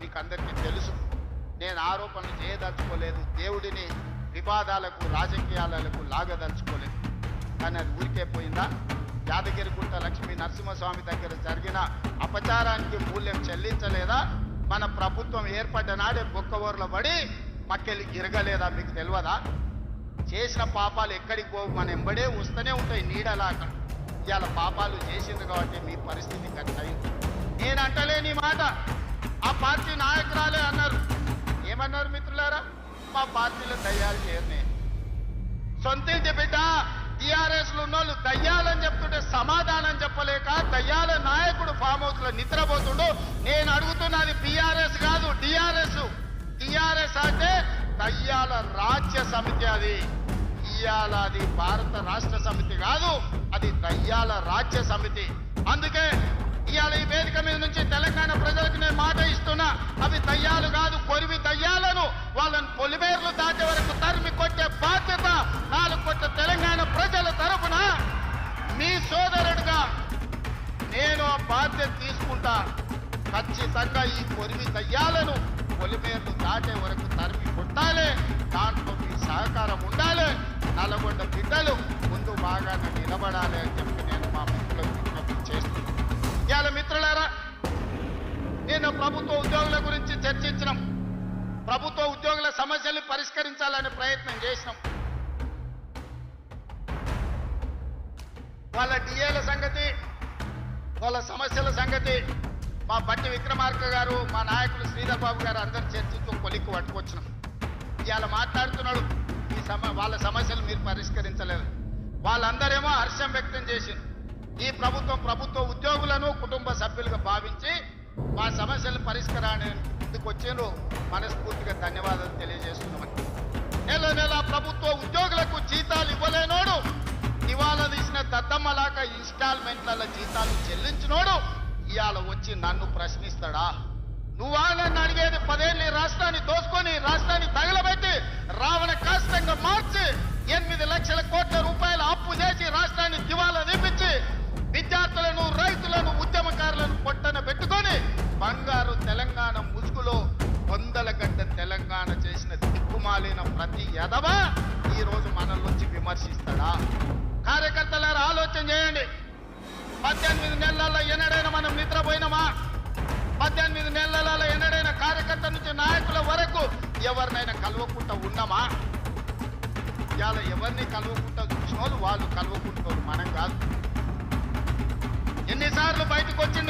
మీకు అందరికీ తెలుసు. నేను ఆరోపణలు చేయదలుచుకోలేదు. దేవుడిని వివాదాలకు రాజకీయాలకు లాగదలుచుకోలేదు. కానీ అది ఊరికే పోయిందా? యాదగిరిగుట్ట లక్ష్మీ నరసింహస్వామి దగ్గర జరిగిన అపచారానికి మూల్యం చెల్లించలేదా? మన ప్రభుత్వం ఏర్పడ్డ నాడే బొక్కవోర్ల పడి మక్కెలు గిరగలేదా మీకు తెలియదా? చేసిన పాపాలు ఎక్కడికి పోవు? మన ఎంబడే వస్తూనే ఉంటాయి నీడలాగా. ఇవాళ పాపాలు చేసింది కాబట్టి మీ పరిస్థితి కట్టయింది నేను అంటలేని మాట. ఆ పార్టీ నాయకురాలే అన్నారు. ఏమన్నారు మిత్రులారా? మా పార్టీలో దయ్యాలు చేయరు సొంతింటి బిడ్డ టిఆర్ఎస్లో ఉన్నోళ్ళు దయ్యాలని చెప్తుంటే సమాధానం చెప్పలేక దయ్యాల నాయకుడు ఫామ్ హౌస్లో నిద్రపోతుండు. నేను అడుగుతున్నది బీఆర్ఎస్ కాదు టీఆర్ఎస్. టిఆర్ఎస్ అంటే దయ్యాల రాజ్య సమితి అది. ఇయ్యాల అది భారత రాష్ట్ర సమితి కాదు. ఇవాళ రాజ్య సమితి. అందుకే ఇవాళ ఈ వేదిక మీద నుంచి తెలంగాణ ప్రజలకు నేను మాట ఇస్తున్నా. అవి దయ్యాలు కాదు కొరివి దయ్యాలను. వాళ్ళని పొలిమేర్లు దాటే వరకు తరిమి కొట్టే బాధ్యత నాలుగు కొట్ట తెలంగాణ ప్రజల తరపున మీ సోదరుడుగా నేను ఆ బాధ్యత తీసుకుంటా. ఖచ్చితంగా ఈ కొరివి దయ్యాలను పొలిమేర్లు దాటే వరకు తరిమి కొట్టాలి. దాంట్లో మీ సహకారం ఉండాలి. నల్గొండ బిడ్డలు ముందు బాగానే నిలబడాలి అని ప్రభుత్వ ఉద్యోగుల గురించి చర్చించినాం. ప్రభుత్వ ఉద్యోగుల సమస్యల్ని పరిష్కరించాలనే ప్రయత్నం చేసినాం. వాళ్ళ డిఏల సంగతి వాళ్ళ సమస్యల సంగతి మా బట్టి విక్రమార్క గారు మా నాయకులు శ్రీధర్ బాబు గారు అందరు చర్చించు కొలిక్కు పట్టుకొచ్చినాం. ఇవాళ మాట్లాడుతున్నాడు ఈ సమ వాళ్ళ సమస్యలు మీరు పరిష్కరించలేదు వాళ్ళందరేమో హర్షం వ్యక్తం చేసింది ఈ ప్రభుత్వం ప్రభుత్వ ఉద్యోగులను కుటుంబ సభ్యులుగా భావించి మా సమస్యల పరిష్కారానికి ముందుకు వచ్చిండ్రు మనస్ఫూర్తిగా ధన్యవాదాలు తెలియజేస్తున్నామని నెల నెల ప్రభుత్వ ఉద్యోగులకు జీతాలు ఇవ్వలేనోడు ఇవాళ తీసిన దద్దమ్మలాగా ఇన్స్టాల్మెంట్ల జీతాలు చెల్లించినోడు ఇవాళ వచ్చి నన్ను ప్రశ్నిస్తాడా? నువ్వు నన్ను అడిగేది పదేళ్ళు రాష్ట్రాన్ని దోసుకొని రాష్ట్రాన్ని తగలబెట్టి రావణ కాష్టంగా దిక్కుమాలిన ప్రతి ఎదవ ఈ రోజు మనల్లోంచి విమర్శిస్తాడా? కార్యకర్తలారు ఆలోచన చేయండి. పద్దెనిమిది నెలల్లో ఎన్నడైనా మనం నిద్రపోయినామా? పద్దెనిమిది నెలలలో ఎన్నడైనా కార్యకర్త నుంచి నాయకుల వరకు ఎవరినైనా కలవకుండా ఉన్నామా? ఇవాళ ఎవరిని కలవకుండా చూసిన వాళ్ళు వాళ్ళు కలవకుంటారు మనం కాదు. ఎన్నిసార్లు బయటకు వచ్చి